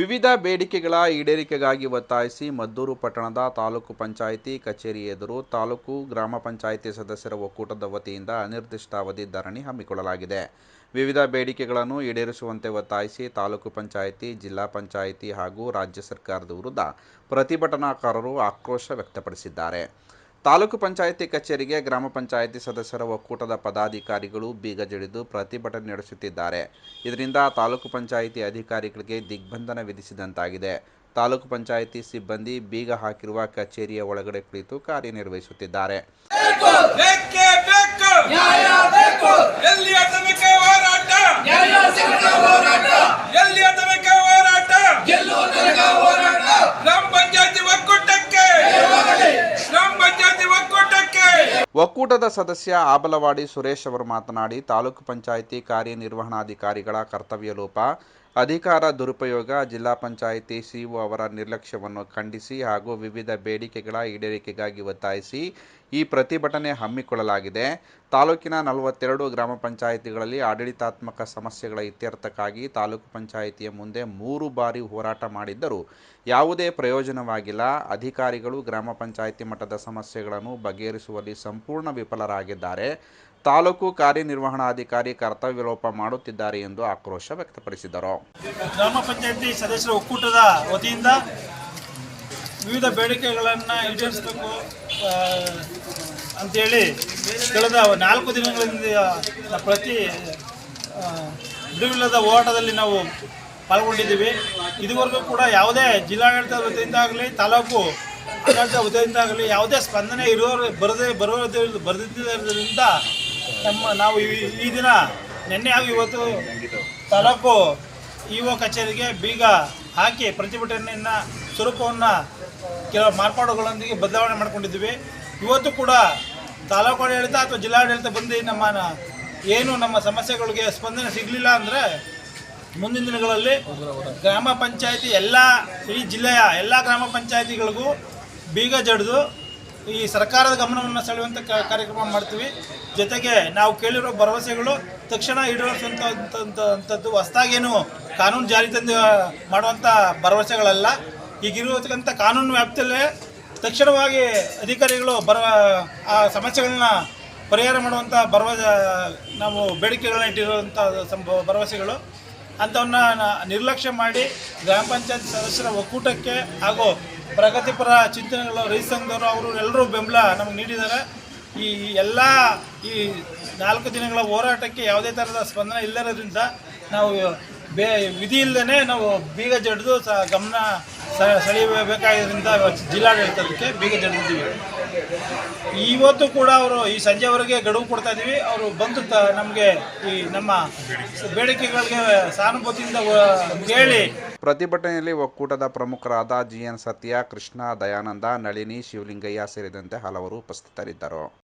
ವಿವಿಧ ಬೇಡಿಕೆಗಳ ಈಡೇರಿಕೆಗಾಗಿ ಒತ್ತಾಯಿಸಿ ಮದ್ದೂರು ಪಟ್ಟಣದ ತಾಲೂಕು ಪಂಚಾಯಿತಿ ಕಚೇರಿ ಎದುರು ತಾಲೂಕು ಗ್ರಾಮ ಪಂಚಾಯಿತಿ ಸದಸ್ಯರ ಒಕ್ಕೂಟದ ವತಿಯಿಂದ ಅನಿರ್ದಿಷ್ಟಾವಧಿ ಧರಣಿ ಹಮ್ಮಿಕೊಳ್ಳಲಾಗಿದೆ. ವಿವಿಧ ಬೇಡಿಕೆಗಳನ್ನು ಈಡೇರಿಸುವಂತೆ ಒತ್ತಾಯಿಸಿ ತಾಲೂಕು ಪಂಚಾಯಿತಿ, ಜಿಲ್ಲಾ ಪಂಚಾಯಿತಿ ಹಾಗೂ ರಾಜ್ಯ ಸರ್ಕಾರದ ವಿರುದ್ಧ ಪ್ರತಿಭಟನಾಕಾರರು ಆಕ್ರೋಶ ವ್ಯಕ್ತಪಡಿಸಿದ್ದಾರೆ. ತಾಲೂಕು ಪಂಚಾಯಿತಿ ಕಚೇರಿಗೆ ಗ್ರಾಮ ಪಂಚಾಯಿತಿ ಸದಸ್ಯರ ಒಕ್ಕೂಟದ ಪದಾಧಿಕಾರಿಗಳು ಬೀಗ ಜಡಿದು ಪ್ರತಿಭಟನೆ ನಡೆಸುತ್ತಿದ್ದಾರೆ. ಇದರಿಂದ ತಾಲೂಕು ಪಂಚಾಯಿತಿ ಅಧಿಕಾರಿಗಳಿಗೆ ದಿಗ್ಬಂಧನ ವಿಧಿಸಿದಂತಾಗಿದೆ. ತಾಲೂಕು ಪಂಚಾಯಿತಿ ಸಿಬ್ಬಂದಿ ಬೀಗ ಹಾಕಿರುವ ಕಚೇರಿಯ ಒಳಗಡೆ ಕುಳಿತು ಕಾರ್ಯನಿರ್ವಹಿಸುತ್ತಿದ್ದಾರೆ. ಎಲ್ಲಿಯ ತನಕ ಹೋರಾಟ ನ್ಯಾಯ ಸಿಕ್ಕ ಹೋರಾಟ ಎಲ್ಲಿಯ ತನಕ ಹೋರಾಟ ಗೆಲ್ಲುವ ತನಕ ಹೋರಾಟ ಗ್ರಾಮ ಪಂಚಾಯತಿ ಒಕ್ಕೂಟಕ್ಕೆ ಜಯವಾಗಲಿ. ಗ್ರಾಮ ಪಂಚಾಯತಿ ಒಕ್ಕೂಟಕ್ಕೆ ಒಕ್ಕೂಟದ ಸದಸ್ಯ ಆಬಲವಾಡಿ ಸುರೇಶ್ ಅವರು ಮಾತನಾಡಿ, ತಾಲೂಕು ಪಂಚಾಯಿತಿ ಕಾರ್ಯನಿರ್ವಹಣಾಧಿಕಾರಿಗಳ ಕರ್ತವ್ಯ ಲೋಪ, ಅಧಿಕಾರ ದುರುಪಯೋಗ, ಜಿಲ್ಲಾ ಪಂಚಾಯಿತಿ ಸಿಇಒ ಅವರ ನಿರ್ಲಕ್ಷ್ಯವನ್ನು ಖಂಡಿಸಿ ಹಾಗೂ ವಿವಿಧ ಬೇಡಿಕೆಗಳ ಈಡೇರಿಕೆಗಾಗಿ ಒತ್ತಾಯಿಸಿ ಈ ಪ್ರತಿಭಟನೆ ಹಮ್ಮಿಕೊಳ್ಳಲಾಗಿದೆ. ತಾಲೂಕಿನ ನಲವತ್ತೆರಡು ಗ್ರಾಮ ಪಂಚಾಯಿತಿಗಳಲ್ಲಿ ಆಡಳಿತಾತ್ಮಕ ಸಮಸ್ಯೆಗಳ ಇತ್ಯರ್ಥಕ್ಕಾಗಿ ತಾಲೂಕು ಪಂಚಾಯಿತಿಯ ಮುಂದೆ ಮೂರು ಬಾರಿ ಹೋರಾಟ ಮಾಡಿದ್ದರೂ ಯಾವುದೇ ಪ್ರಯೋಜನವಾಗಿಲ್ಲ. ಅಧಿಕಾರಿಗಳು ಗ್ರಾಮ ಪಂಚಾಯಿತಿ ಮಟ್ಟದ ಸಮಸ್ಯೆಗಳನ್ನು ಬಗೆಹರಿಸುವಲ್ಲಿ ಸಂಪೂರ್ಣ ವಿಫಲರಾಗಿದ್ದಾರೆ. ತಾಲೂಕು ಕಾರ್ಯನಿರ್ವಹಣಾಧಿಕಾರಿ ಕರ್ತವ್ಯ ಲೋಪ ಮಾಡುತ್ತಿದ್ದಾರೆ ಎಂದು ಆಕ್ರೋಶ ವ್ಯಕ್ತಪಡಿಸಿದರು. ಗ್ರಾಮ ಪಂಚಾಯತಿ ಸದಸ್ಯರ ಒಕ್ಕೂಟದ ವತಿಯಿಂದ ವಿವಿಧ ಬೇಡಿಕೆಗಳನ್ನು ಈಡೇರಿಸಬೇಕು ಅಂತೇಳಿ ಕಳೆದ ನಾಲ್ಕು ದಿನಗಳಿಂದ ಪ್ರತಿ ಬಿಡುವಿಲ್ಲದ ಹೋರಾಟದಲ್ಲಿ ನಾವು ಪಾಲ್ಗೊಂಡಿದ್ದೀವಿ. ಇದುವರೆಗೂ ಕೂಡ ಯಾವುದೇ ಜಿಲ್ಲಾಡಳಿತದ ವತಿಯಿಂದ ತಾಲೂಕು ಆಡಳಿತ ಹುದ್ದೆಯಿಂದಾಗಲಿ ಯಾವುದೇ ಸ್ಪಂದನೆ ಇರೋರು ಬರದೇ ಬರೋದೇ ಬರೆದಿದ್ದರಿಂದ ನಮ್ಮ ನಾವು ಈ- ದಿನ ನಿನ್ನೆ ಹಾಗೂ ಇವತ್ತು ತಾಲೂಕು ಇ ಒ ಕಚೇರಿಗೆ ಬೀಗ ಹಾಕಿ ಪ್ರತಿಭಟನೆಯನ್ನು ಸ್ವರೂಪವನ್ನು ಕೆಲವು ಮಾರ್ಪಾಡುಗಳೊಂದಿಗೆ ಬದಲಾವಣೆ ಮಾಡಿಕೊಂಡಿದ್ದೀವಿ. ಇವತ್ತು ಕೂಡ ತಾಲೂಕು ಆಡಳಿತ ಅಥವಾ ಜಿಲ್ಲಾಡಳಿತ ಬಂದು ನಮ್ಮ ಏನು ನಮ್ಮ ಸಮಸ್ಯೆಗಳಿಗೆ ಸ್ಪಂದನೆ ಸಿಗಲಿಲ್ಲ ಅಂದರೆ ಮುಂದಿನ ದಿನಗಳಲ್ಲಿ ಗ್ರಾಮ ಪಂಚಾಯತಿ ಎಲ್ಲ ಈ ಜಿಲ್ಲೆಯ ಎಲ್ಲ ಗ್ರಾಮ ಪಂಚಾಯತಿಗಳಿಗೂ ಬೀಗ ಜಡಿದು ಈ ಸರ್ಕಾರದ ಗಮನವನ್ನು ಸೆಳೆಯುವಂಥ ಕಾರ್ಯಕ್ರಮ ಮಾಡ್ತೀವಿ. ಜೊತೆಗೆ ನಾವು ಕೇಳಿರೋ ಭರವಸೆಗಳು ತಕ್ಷಣ ಈಡೇರಿಸುವಂಥದ್ದು ಹೊಸ್ದಾಗೇನು ಕಾನೂನು ಜಾರಿ ತಂದು ಮಾಡುವಂಥ ಭರವಸೆಗಳಲ್ಲ. ಈಗಿರುವತಕ್ಕಂಥ ಕಾನೂನು ವ್ಯಾಪ್ತಿಯಲ್ಲೇ ತಕ್ಷಣವಾಗಿ ಅಧಿಕಾರಿಗಳು ಬರ ಆ ಸಮಸ್ಯೆಗಳನ್ನ ಪರಿಹಾರ ಮಾಡುವಂಥ ಭರವಸೆ, ನಾವು ಬೇಡಿಕೆಗಳನ್ನ ಇಟ್ಟಿರುವಂಥ ಸಂಭವ ಭರವಸೆಗಳು. ಅಂಥವನ್ನ ನಿರ್ಲಕ್ಷ್ಯ ಮಾಡಿ ಗ್ರಾಮ ಪಂಚಾಯತ್ ಸದಸ್ಯರ ಒಕ್ಕೂಟಕ್ಕೆ ಹಾಗೂ ಪ್ರಗತಿಪರ ಚಿಂತನೆಗಳು, ರೈತ ಸಂಘದವರು, ಅವರು ಎಲ್ಲರೂ ಬೆಂಬಲ ನಮಗೆ ನೀಡಿದ್ದಾರೆ. ಈ ಎಲ್ಲ ಈ ನಾಲ್ಕು ದಿನಗಳ ಹೋರಾಟಕ್ಕೆ ಯಾವುದೇ ಥರದ ಸ್ಪಂದನೆ ಇಲ್ಲದ್ರಿಂದ ನಾವು ಬೇ ವಿಧಿ ಇಲ್ಲದೇ ನಾವು ಬೀಗ ಜಡಿದು ಸ ಗಮನ ಸ- ಸೆಳೆಯಬೇಕಾಗಿದ್ದರಿಂದ ಜಿಲ್ಲಾಡಳಿತಕ್ಕೆ ಬೀಗ ಜಡಿದಿದ್ದೀವಿ ಇವತ್ತು ಕೂಡ ಅವರು ಈ ಸಂಜೆವರೆಗೆ ಗಡುವು ಕೊಡ್ತಾ ಇದ್ದೀವಿ. ಅವರು ಬಂದು ತ, ನಮಗೆ ಈ ನಮ್ಮ ಬೇಡಿಕೆಗಳಿಗೆ ಸಹಾನುಭೂತಿಯಿಂದ ಕೇಳಿ ಪ್ರತಿಭಟನೆಯಲ್ಲಿ ಒಕ್ಕೂಟದ ಪ್ರಮುಖರಾದ ಜಿಎನ್ ಸತ್ಯ, ಕೃಷ್ಣ, ದಯಾನಂದ, ನಳಿನಿ, ಶಿವಲಿಂಗಯ್ಯ ಸೇರಿದಂತೆ ಹಲವರು ಉಪಸ್ಥಿತರಿದ್ದರು.